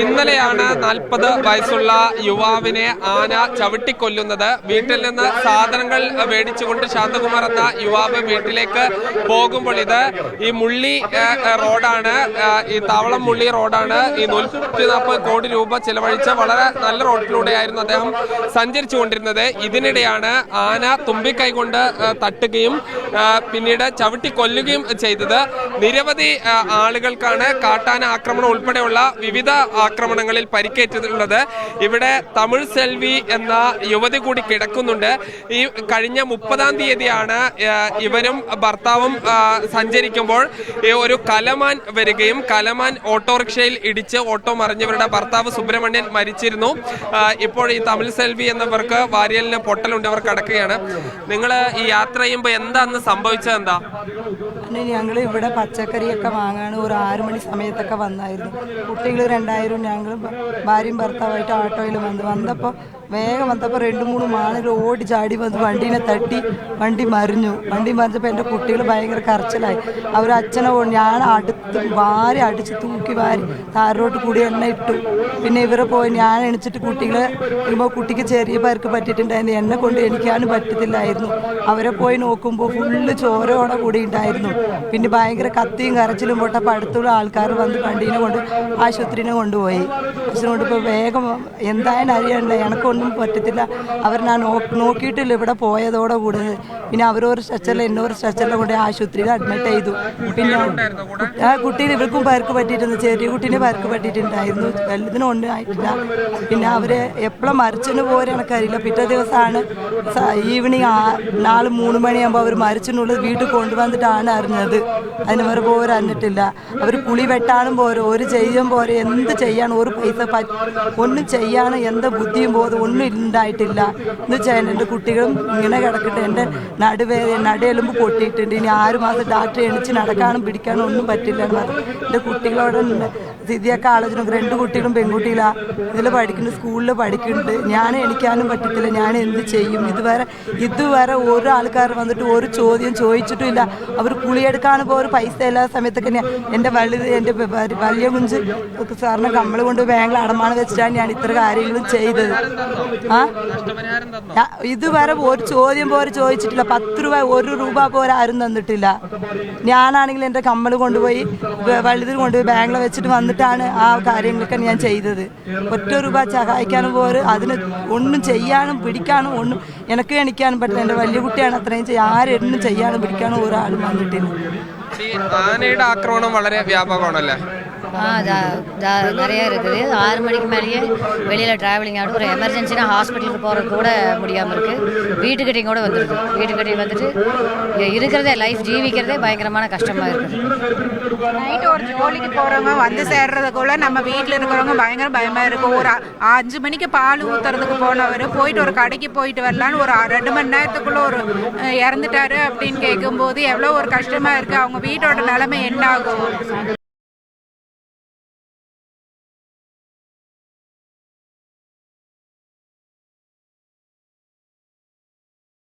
ഇന്നലെയാണ് നാൽപ്പത് വയസ്സുള്ള യുവാവിനെ ആന ചവിട്ടിക്കൊല്ലുന്നത്. വീട്ടിൽ നിന്ന് സാധനങ്ങൾ മേടിച്ചുകൊണ്ട് ശാന്തകുമാർ എന്ന യുവാവ് വീട്ടിലേക്ക് പോകുമ്പോൾ ഇത് ഈ മുള്ളി റോഡാണ്. ഈ താവളം മുള്ളി റോഡാണ്. ഈ നൂറ്റി നാൽപ്പത് കോടി രൂപ ചെലവഴിച്ച വളരെ നല്ല റോഡിലൂടെയായിരുന്നു അദ്ദേഹം സഞ്ചരിച്ചു കൊണ്ടിരുന്നത് ഇതിനിടെയാണ് ആന തുമ്പിക്കൈ കൊണ്ട് തട്ടുകയും പിന്നീട് ചവിട്ടിക്കൊല്ലുകയും ചെയ്തത്. നിരവധി ആളുകൾക്കാണ് കാട്ടാന ആക്രമണം ഉൾപ്പെടെയുള്ള വിവിധ ആക്രമണങ്ങളിൽ പരിക്കേറ്റിട്ടുള്ളത് ഇവിടെ തമിഴ് സെൽവി എന്ന യുവതി കൂടി കിടക്കുന്നുണ്ട്. ഈ കഴിഞ്ഞ മുപ്പതാം തീയതിയാണ് ഇവരും ഭർത്താവും സഞ്ചരിക്കുമ്പോൾ ഒരു കലമാൻ വരികയും കലമാൻ ഓട്ടോറിക്ഷയിൽ ഇടിച്ച് ഓട്ടോ മറിഞ്ഞവരുടെ ഭർത്താവ് സുബ്രഹ്മണ്യൻ മരിച്ചിരുന്നു. ഇപ്പോൾ ഈ തമിഴ് സെൽവി എന്നവർക്ക് വാരിയലിന് പൊട്ടലുണ്ട്. ഇവർ കിടക്കുകയാണ്. നിങ്ങൾ ഈ യാത്ര ചെയ്യുമ്പോൾ എന്താ അന്ന് സംഭവിച്ചത് എന്താ? ഞങ്ങൾ ഇവിടെ പച്ചക്കറിയൊക്കെ വാങ്ങാൻ ഒരു ആറു മണി സമയത്തൊക്കെ വന്നായിരുന്നു. കുട്ടികൾ രണ്ടായിരം ഞങ്ങൾ ഭാര്യയും ഭർത്താവായിട്ട് ഓട്ടോയിൽ വന്ന്. വന്നപ്പോൾ വേഗം വന്നപ്പോൾ രണ്ട് മൂന്ന് മാണിൽ ഓടി ചാടി വന്ന് വണ്ടീനെ തട്ടി വണ്ടി മറിഞ്ഞു. വണ്ടി മറിഞ്ഞപ്പോൾ എന്റെ കുട്ടികൾ ഭയങ്കര കരച്ചിലായി. അവർ അച്ഛനെ ഞാൻ അടുത്ത് വാരി അടിച്ച് തൂക്കി വാരി താരോട്ട് കൂടി എണ്ണ ഇട്ടു. പിന്നെ ഇവരെ പോയി ഞാൻ എണിച്ചിട്ട് കുട്ടികളെ വരുമ്പോൾ കുട്ടിക്ക് ചെറിയ പേർക്ക് പറ്റിയിട്ടുണ്ടായിരുന്നു. എന്നെ കൊണ്ട് എണിക്കാനും പറ്റത്തില്ലായിരുന്നു. അവരെ പോയി നോക്കുമ്പോൾ ഫുള്ള് ചോരയോടെ കൂടി ഉണ്ടായിരുന്നു. പിന്നെ ഭയങ്കര കത്തിയും കരച്ചിലും പൊട്ടപ്പോൾ അടുത്തുള്ള ആൾക്കാർ വന്ന് വണ്ടീനെ കൊണ്ട് ആശുപത്രിനെ കൊണ്ടുപോയി. ആശുപത്രി കൊണ്ടിപ്പോൾ വേഗം എന്തായാലും അറിയണ്ട എനക്കൊന്നും പറ്റത്തില്ല. അവർ ഞാൻ നോക്കിയിട്ടില്ല ഇവിടെ പോയതോടെ കൂടെ. പിന്നെ അവരൊരു സ്ട്രെച്ചറിൽ എന്നൊരു സ്ട്രെച്ചറിൽ കൊണ്ട് ആശുപത്രിയിൽ അഡ്മിറ്റ് ചെയ്തു. പിന്നെ കുട്ടിയിൽ ഇവർക്കും പയർക്ക് പറ്റിയിട്ടുണ്ട് ചെറിയ കുട്ടീനെ പയർക്ക് പറ്റിയിട്ടുണ്ടായിരുന്നു. വലുതിനും ഒന്നും ആയിട്ടില്ല. പിന്നെ അവരെ എപ്പോഴും മരിച്ചെന്ന് പോരെ എനിക്കറിയില്ല പിറ്റേ ദിവസമാണ് ഈവനിങ് നാല് മൂന്ന് മണിയാകുമ്പോൾ അവർ മരിച്ചിട്ടുള്ളത് വീട്ടിൽ കൊണ്ടുവന്നിട്ടാണ് അറിഞ്ഞത്. അതിന് വേറെ പോരെ അറിഞ്ഞിട്ടില്ല. അവർ കുളി വെട്ടാനും പോരെ ഒരു ചെയ്യും പോരെ എന്ത് ചെയ്യാൻ ഒരു പൈസ ഒന്നും ചെയ്യാനും എന്ത് ബുദ്ധിയും ബോധം ഒന്നും ഉണ്ടായിട്ടില്ല എന്ന് വെച്ചാൽ എന്റെ കുട്ടികളും ഇങ്ങനെ കിടക്കട്ടെ. എന്റെ നടുവേ നടുയെലുമ്പ് പൊട്ടിയിട്ടുണ്ട്. ഇനി ആറ് മാസം ഡാക്ടറെ എണിച്ച് നടക്കാനും പിടിക്കാനും ഒന്നും പറ്റില്ല. പറഞ്ഞു എന്റെ കുട്ടികളോട് സ്ഥിതിയൊക്കെ ആലോചന രണ്ട് കുട്ടികളും പെൺകുട്ടികളാണ് ഇതിൽ പഠിക്കുന്ന സ്കൂളിൽ പഠിക്കുന്നുണ്ട്. ഞാൻ എണിക്കാനും പറ്റത്തില്ല. ഞാൻ എന്ത് ചെയ്യും? ഇതുവരെ ഇതുവരെ ഓരോ ആൾക്കാർ വന്നിട്ട് ഒരു ചോദ്യം ചോദിച്ചിട്ടും ഇല്ല. അവർ കുളിയെടുക്കാൻ ഇപ്പോൾ ഒരു പൈസ എല്ലാ സമയത്തൊക്കെ ഞാൻ എന്റെ വലുത് എന്റെ വലിയ കുഞ്ച് സാറിന് കമ്മൽ കൊണ്ട് ബാങ്കിൽ അടമാണ് വെച്ചിട്ടാണ് ഞാൻ ഇത്ര കാര്യങ്ങളും ചെയ്തത്. ആ? ഇതുവരെ ഒരു ചോദ്യം പോലും ചോദിച്ചിട്ടില്ല. പത്ത് രൂപ ഒരു രൂപ പോലും ആരും തന്നിട്ടില്ല. ഞാനാണെങ്കിൽ എന്റെ കമ്മൽ കൊണ്ടുപോയി വലുതിൽ കൊണ്ടുപോയി ബാങ്കിൽ വെച്ചിട്ട് വന്നിട്ടാണ് ആ കാര്യങ്ങളൊക്കെ ഞാൻ ചെയ്തത്. ഒറ്റ രൂപ സഹായിക്കാനും പോര് അതിന് ഒന്നും ചെയ്യാനും പിടിക്കാനും ഒന്നും എനിക്ക് എണിക്കാനും പറ്റില്ല. എന്റെ വലിയ കുട്ടിയാണ് അത്രയും ചെയ്യാൻ ആരെന്നും ചെയ്യാനും പിടിക്കാനും ഒരാളും വന്നിട്ടില്ല. ആനയുടെ ആക്രമണം വളരെ വ്യാപകമാണല്ലേ? ஆ ஜா- நிறைய இருக்குது. ஆறு மணிக்கு மேலேயே வெளியில் ட்ராவலிங் ஆகிடும் ஒரு எமர்ஜென்சினா ஹாஸ்பிட்டலுக்கு போகிறதுக்கு கூட முடியாமல் இருக்குது வீட்டுக்கிட்டையும் கூட வந்துடுது வீட்டுக்கிட்டையும் வந்துட்டு இருக்கிறதே லைஃப் ஜீவிக்கிறதே பயங்கரமான கஷ்டமாக இருக்குது நைட்டு ஒரு ஜோலிக்கு போகிறவங்க வந்து சேர்றதுக்குள்ள நம்ம வீட்டில் இருக்கிறவங்க பயங்கர பயமாக இருக்கும் ஒரு அ- அஞ்சு மணிக்கு பால் ஊற்றுறதுக்கு போனவர் போயிட்டு ஒரு கடைக்கு போயிட்டு வரலான்னு ஒரு ரெண்டு மணி நேரத்துக்குள்ளே ஒரு இறந்துட்டாரு அப்படின்னு கேட்கும்போது எவ்வளோ ஒரு கஷ்டமாக இருக்குது அவங்க வீட்டோட நிலைமை என்ன ஆகும்